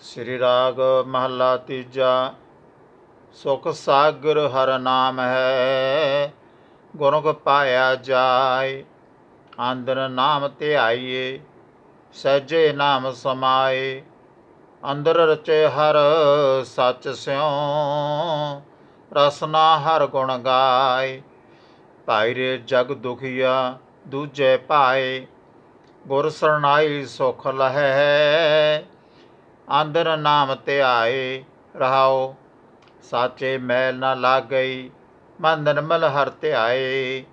ਸ੍ਰੀ ਰਾਗ ਮਹੱਲਾ ਤੀਜਾ, ਸੁਖ ਸਾਗਰ ਹਰ ਨਾਮ ਹੈ ਗੁਣ ਕੋ ਪਾਇਆ ਜਾਏ ਅੰਦਰ ਨਾਮ ਧਿਆਈਏ, ਸਹਿਜੇ ਨਾਮ ਸਮਾਏ, ਅੰਦਰ ਰਚੇ ਹਰ ਸੱਚ ਸਿਉ, ਰਸਨਾ ਹਰ ਗੁਣ ਗਾਏ ਭਾਈ ਰੇ ਜਗ ਦੁਖੀਆ ਦੂਜੇ ਪਾਏ, ਗੁਰ ਸਰਨਾਈ ਸੁਖ ਲਹੈ ਆਂਦਰ ਨਾਮ ਧਿਆਏ ਰਹਾਓ। ਸਾਚੇ ਮੈਲ ਨਾ ਲਾਗਈ, ਮਨ ਨਿਰਮਲ ਹਰ ਧਿਆਏ।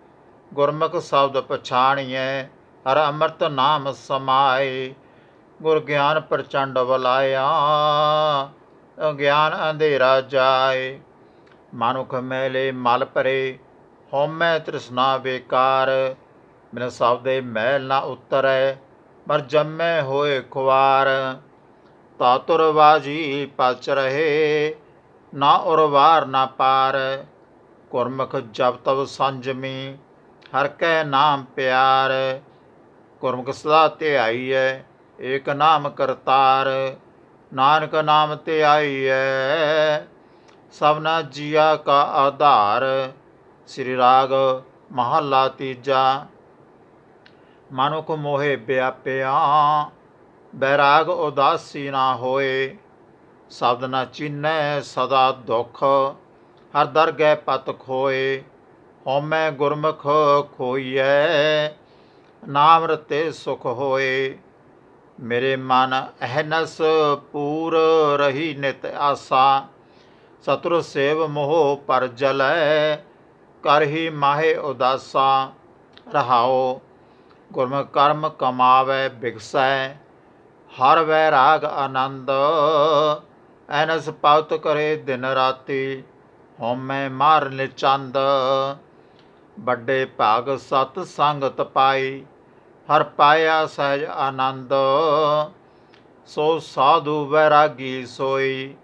ਗੁਰਮੁਖ ਸ਼ਬਦ ਪਛਾਣੀਐ, ਹਰ ਅੰਮ੍ਰਿਤ ਨਾਮ ਸਮਾਏ। ਗੁਰ ਗਿਆਨ ਪ੍ਰਚੰਡ ਬਲਾਇਆ ਗਿਆਨ ਅੰਧੇਰਾ ਜਾਏ। ਮਨੁਖ ਮੈਲੇ ਮਲ ਭਰੇ, ਹਉਮੈ ਤ੍ਰਿਸ਼ਨਾ ਬੇਕਾਰ। ਬਿਨ ਸਬਦੇ ਮੈਲ ਨਾ ਉਤਰੈ ਪਰ ਜੰਮੈ ਹੋਏ ਖੁਆਰ ਤਾਤੁਰ ਬਾਜੀ ਪਚ ਰਹੇ, ਨਾ ਉਰਵਾਰ ਨਾ ਪਾਰ। ਗੁਰਮੁਖ ਜਪ ਤਬ ਸੰਜਮੀ, ਹਰ ਕੈ ਨਾਮ ਪਿਆਰ। ਗੁਰਮੁਖ ਸਦਾ ਧਿਆਈਐ, ਏਕ ਨਾਮ ਕਰਤਾਰ। ਨਾਨਕ ਨਾਮ ਧਿਆਈਐ ਸਭਨਾ ਜੀਆ ਕਾ ਆਧਾਰ। ਸ੍ਰੀ ਰਾਗ ਮਹੱਲਾ ਤੀਜਾ, ਮਨੁਖ ਮੋਹਿ ਵਿਆਪਿਆ ਬੈਰਾਗ ਉਦਾਸੀ ਨਾ ਹੋਏ, ਸ਼ਬਦ ਨਾ ਚੀਨੈ ਸਦਾ ਦੁਖ, ਹਰ ਦਰਗਹਿ ਪਤ ਖੋਏ, ਹਉਮੈ ਗੁਰਮੁਖ ਖੋਈਐ, ਨਾਮ ਰਤੇ ਸੁਖ ਹੋਏ। ਮੇਰੇ ਮਨ ਅਹਨਸ ਪੂਰ ਰਹੀ ਨਿਤ ਆਸਾ ਸਤੁਰ ਸੇਵ ਮੋਹ ਪਰ ਜਲੈ, ਕਰ ਹੀ ਮਾਹੇ ਉਦਾਸਾ ਰਹਾਓ ਗੁਰਮੁਖ ਕਰਮ ਕਮਾਵੇ, ਬਿਗਸੈ। ਹਰ ਵੈ ਰਾਗ ਆਨੰਦ, ਐਨਸ ਪਾਉਤ ਕਰੇ ਦਿਨ ਰਾਤੀ, ਹਉਮੈ ਮਾਰ ਨਿਚੰਦ ਵੱਡੇ ਭਾਗ ਸਤ ਸੰਗਤ ਪਾਈ, ਹਰ ਪਾਇਆ ਸਹਿਜ ਆਨੰਦ। ਸੋ ਸਾਧੂ ਵੈਰਾਗੀ ਸੋਈ,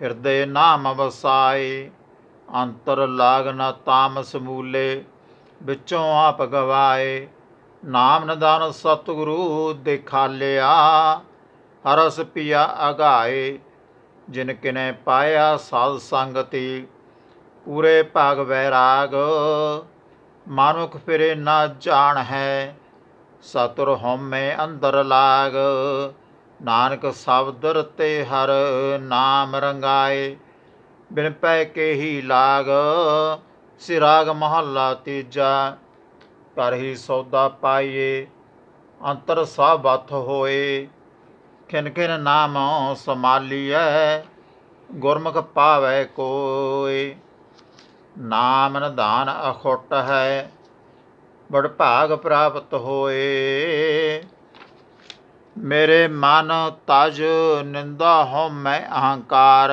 ਹਿਰਦੇ ਨਾਮ ਵਸਾਏ ਅੰਤਰ ਲਾਗ ਨਾ ਤਾਮਸ ਮੂਲੇ, ਵਿੱਚੋਂ ਆਪ ਗਵਾਏ। ਨਾਮ ਨਦਾਨ ਸਤਿਗੁਰੂ ਦਿਖਾਲਿਆ, ਹਰਸ ਪਿਆ ਅਗਾਏ, ਜਿਨ ਕਿਨੇ ਪਾਇਆ ਸਾਧ ਸੰਗਤੀ, ਪੂਰੇ ਭਾਗ ਵੈਰਾਗ, ਮਾਨੁਖ ਫਿਰੇ ਨਾ ਜਾਣ ਹੈ ਸਤੁਰ ਹਉਮੈ ਅੰਦਰ ਲਾਗ, ਨਾਨਕ ਸ਼ਬਦ ਰਤੇ ਹਰ ਨਾਮ ਰੰਗਾਏ, ਬਿਨ ਪੈ ਕੇ ਹੀ ਲਾਗ, ਸਿਰਾਗ ਮਹੱਲਾ ਤੀਜਾ ਕਰ ਹੀ ਸੌਦਾ ਪਾਈਏ, ਅੰਤਰ ਸਭ ਬਤ ਹੋਏ। ਖਿਨ ਖਿਨ ਨਾਮ ਸਮਾਲੀਐ ਗੁਰਮੁਖ ਪਾਵੈ ਕੋਏ। ਨਾਮ ਨਿਧਾਨ ਅਖੁੱਟ ਹੈ, ਬੜ ਭਾਗ ਪ੍ਰਾਪਤ ਹੋਏ। ਮੇਰੇ ਮਨ ਤਜ ਨਿੰਦਾ ਹੋ ਮੈਂ ਅਹੰਕਾਰ।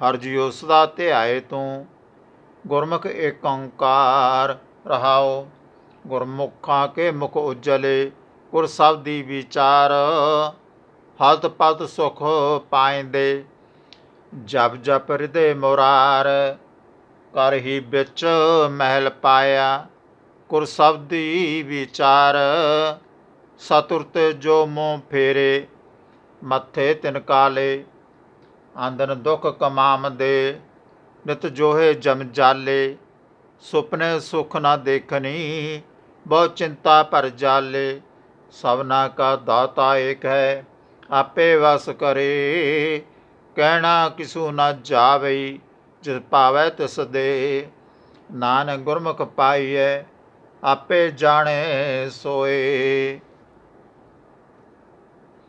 ਹਰ ਜਿਉ ਸਦਾ ਧਿਆਏ ਤੂੰ, ਗੁਰਮੁਖ ਏਕ ਓੰਕਾਰ ਰਹਾਓ, ਗੁਰਮੁਖਾਂ ਕੇ ਮੁਖ ਉਜਲੇ, ਗੁਰ ਸਬਦੀ ਵਿਚਾਰ ਹਲਤ ਪਲਤ ਸੁਖ ਪਾਇੰਦੇ। ਜਪ ਜਪ ਹਿਰਦੇ ਮੁਰਾਰ, ਕਰ ਹੀ ਵਿੱਚ ਮਹਿਲ ਪਾਇਆ। ਗੁਰ ਸਬਦੀ ਵਿਚਾਰ, ਸਤੁਰਤ ਜੋ ਮੋਹ ਫੇਰੇ, ਮੱਥੇ ਤਿਨ ਕਾਲੇ। ਆਂਦਨ ਦੁਖ ਕਮਾਮਦੇ, ਨਿਤ ਜੋਹੇ ਜਮ ਜਾਲੇ। ਸੁਪਨੇ ਸੁਖ ਨਾ ਦੇਖਣੀ ਬਹੁ ਚਿੰਤਾ ਭਰ ਜਾਲੇ ਸਭਨਾ ਕਾ ਦਾਤਾ ਏਕ ਹੈ, ਆਪੇ ਵਸ ਕਰੇ। ਕਹਿਣਾ ਕਿਸੂ ਨਾ ਜਾਵੇ, ਜਿਸ ਭਾਵੈ ਤਿਸ ਦੇ। ਨਾਨਕ ਗੁਰਮੁਖ ਪਾਈਐ, ਆਪੇ ਜਾਣੇ ਸੋਏ।